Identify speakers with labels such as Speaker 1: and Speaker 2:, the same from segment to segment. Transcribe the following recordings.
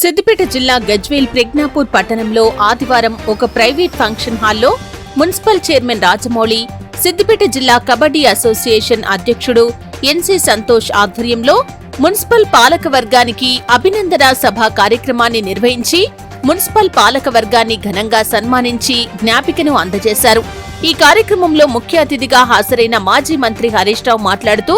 Speaker 1: సిద్దిపేట జిల్లా గజ్వేల్ ప్రజ్ఞాపూర్ పట్టణంలో ఆదివారం ఒక ప్రైవేట్ ఫంక్షన్ హాల్లో మున్సిపల్ చైర్మన్ రాజమౌళి సిద్దిపేట జిల్లా కబడ్డీ అసోసియేషన్ అధ్యక్షుడు ఎన్సి సంతోష్ ఆధ్వర్యంలో మున్సిపల్ పాలక వర్గానికి అభినందన సభ కార్యక్రమాన్ని నిర్వహించి మున్సిపల్ పాలక వర్గాన్ని ఘనంగా సన్మానించి జ్ఞాపికను అందజేశారు. ఈ కార్యక్రమంలో ముఖ్య అతిథిగా హాజరైన మాజీ మంత్రి హరీష్ రావు మాట్లాడుతూ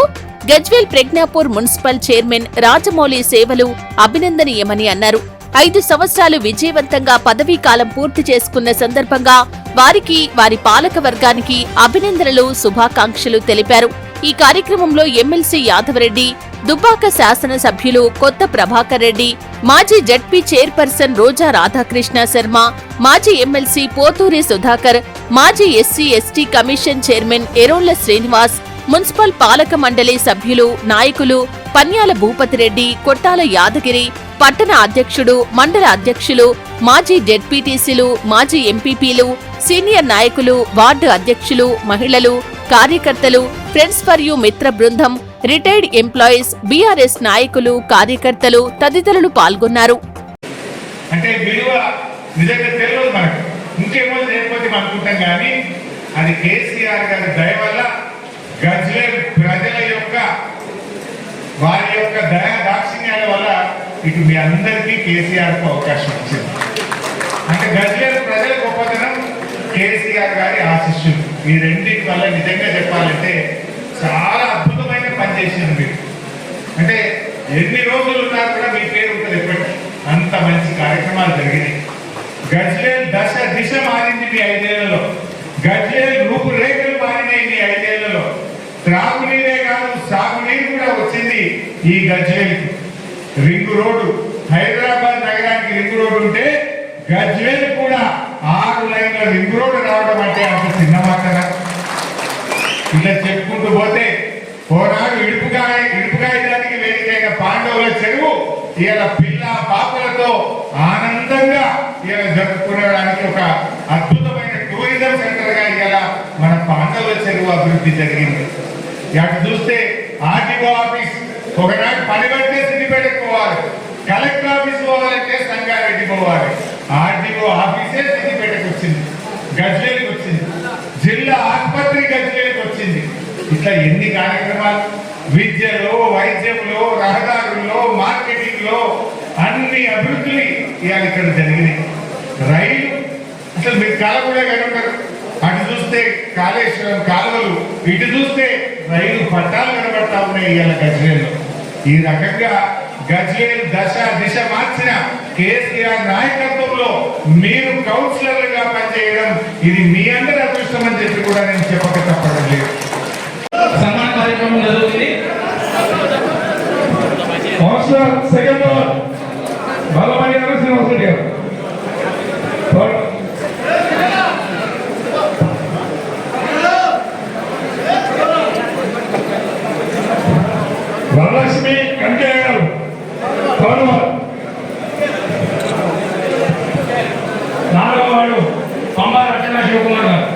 Speaker 1: గజ్వేల్ ప్రజ్ఞాపూర్ మున్సిపల్ చైర్మన్ రాజమౌళి సేవలు అభినందనీయమని అన్నారు. ఐదు సంవత్సరాలు విజయవంతంగా పదవీ కాలం పూర్తి చేసుకున్న సందర్భంగా వారికి వారి పాలక వర్గానికి అభినందనలు శుభాకాంక్షలు తెలిపారు. ఈ కార్యక్రమంలో ఎమ్మెల్సీ యాదవరెడ్డి దుబ్బాక శాసనసభ్యులు కొత్త ప్రభాకర్ రెడ్డి మాజీ జడ్పీ చైర్పర్సన్ రోజా రాధాకృష్ణ శర్మ మాజీ ఎమ్మెల్సీ పోతూరి సుధాకర్ మాజీ SC ST commission chairman Erolla Srinivas municipal పాలక మండలి సభ్యులు నాయకులు పన్యాల భూపతిరెడ్డి కొట్టాల యాదగిరి పట్టణ అధ్యక్షుడు మండల అధ్యక్షులు మాజీ జెడ్పీటీసీలు మాజీ ఎంపీపీలు సీనియర్ నాయకులు వార్డు అధ్యక్షులు మహిళలు కార్యకర్తలు ఫ్రెండ్స్ ఫర్ యూ మిత్ర బృందం రిటైర్డ్ ఎంప్లాయీస్ బీఆర్ఎస్ నాయకులు కార్యకర్తలు తదితరులు పాల్గొన్నారు.
Speaker 2: అంటే విలువ నిజంగా తెలియదు మనకు. ఇంకేమో లేకపోతే అనుకుంటాం కానీ అది కేసీఆర్ గారి దయ వల్ల గజ్వేల్ ప్రజల యొక్క వారి యొక్క దయా దాక్షిణ్యాల వల్ల ఇటు మీ అందరికీ కేసీఆర్కు అవకాశం వచ్చింది. అంటే గజ్వేల్ ప్రజల గొప్పతనం కేసీఆర్ గారి ఆశిష్యులు. ఈ రెండింటి వల్ల నిజంగా చెప్పాలంటే చాలా అద్భుతమైన పని చేసింది మీరు. అంటే ఎన్ని రోజులు ఉన్నా కూడా మీ పేరు ఉంటుంది ఎప్పటికీ. అంత మంచి కార్యక్రమాలు జరిగినాయి. గజ్వేల్ దశ దిశ మారింది మీ ఐదేళ్ళలో. గజ్వేల్ రూపురేఖలు మారినాయి మీ ఐదేళ్ళలో. త్రాగునీరే కాదు సాగునీరు కూడా వచ్చింది ఈ గజ్వేల్కి రింగ్ రోడ్డు. హైదరాబాద్ నగరానికి రింగ్ రోడ్డు ఉంటే గజ్వేల్ కూడా ఆరు లైన్ల రింగ్ రోడ్డు రావడం అంటే అంత చిన్న మాట ఇలా చెప్పుకుంటూ పోతే పోనాడు ఇడుపుకాయ ఇడుపుకాయడానికి వేదికైన పాండవుల చెరువు ఇలా పిల్ల పాపలతో ఆనందంగా ఇలా జరుపుకునడానికి ఒక అద్భుతమైన టూరిజం సెంటర్గా ఇలా మన పాండవుల చెరువు అభివృద్ధి జరిగింది. అటు చూస్తే ఆర్టీఓ ఆఫీస్ ఒకనాడు పని పడితే సిద్దిపేటకు పోవాలి. కలెక్టర్ ఆఫీస్ పోవాలంటే సంగారెడ్డి పోవాలి. ఆర్టీఓ ఆఫీసే సిద్దిపేటకు వచ్చింది. గజ్వేల్కి వచ్చింది. జిల్లా ఆసుపత్రి గజ్వేల్కి వచ్చింది. ఇట్లా ఎన్ని కార్యక్రమాలు? విద్యలో వైద్యంలో రహదారుల్లో మార్కెటింగ్లో అన్ని అభివృద్ధులు ఇవాళ ఇక్కడ జరిగినాయి. రైలు అసలు మీరు కాల కూడా కనుంటారు. అటు చూస్తే కాళేశ్వరం కాలువలు ఇటు చూస్తే రైలు పట్టాలు కనబడతా ఉన్నాయి ఇవాళ గజ్వేల్లో. ఈ రకంగా గజ్వేల్ దశ దిశ మార్చిన కేసీఆర్ నాయకత్వంలో మీరు కౌన్సిలర్లుగా పనిచేయడం ఇది మీ అందరి అదృష్టం అని చెప్పి కూడా నేను చెప్పక తప్పడం లేదు.
Speaker 3: సన్మాన కార్యక్రమం జరుగుతుంది.
Speaker 4: కౌన్సిలర్ సెకండ్ బాలమణి గారు. వరలక్ష్మి కంకయ్య గారు. నాలుగో వాడు పంబ రచన శివకుమార్ గారు.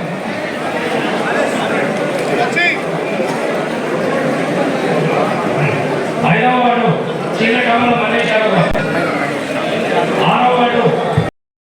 Speaker 4: ఐదవ వాడు చిన్న కమల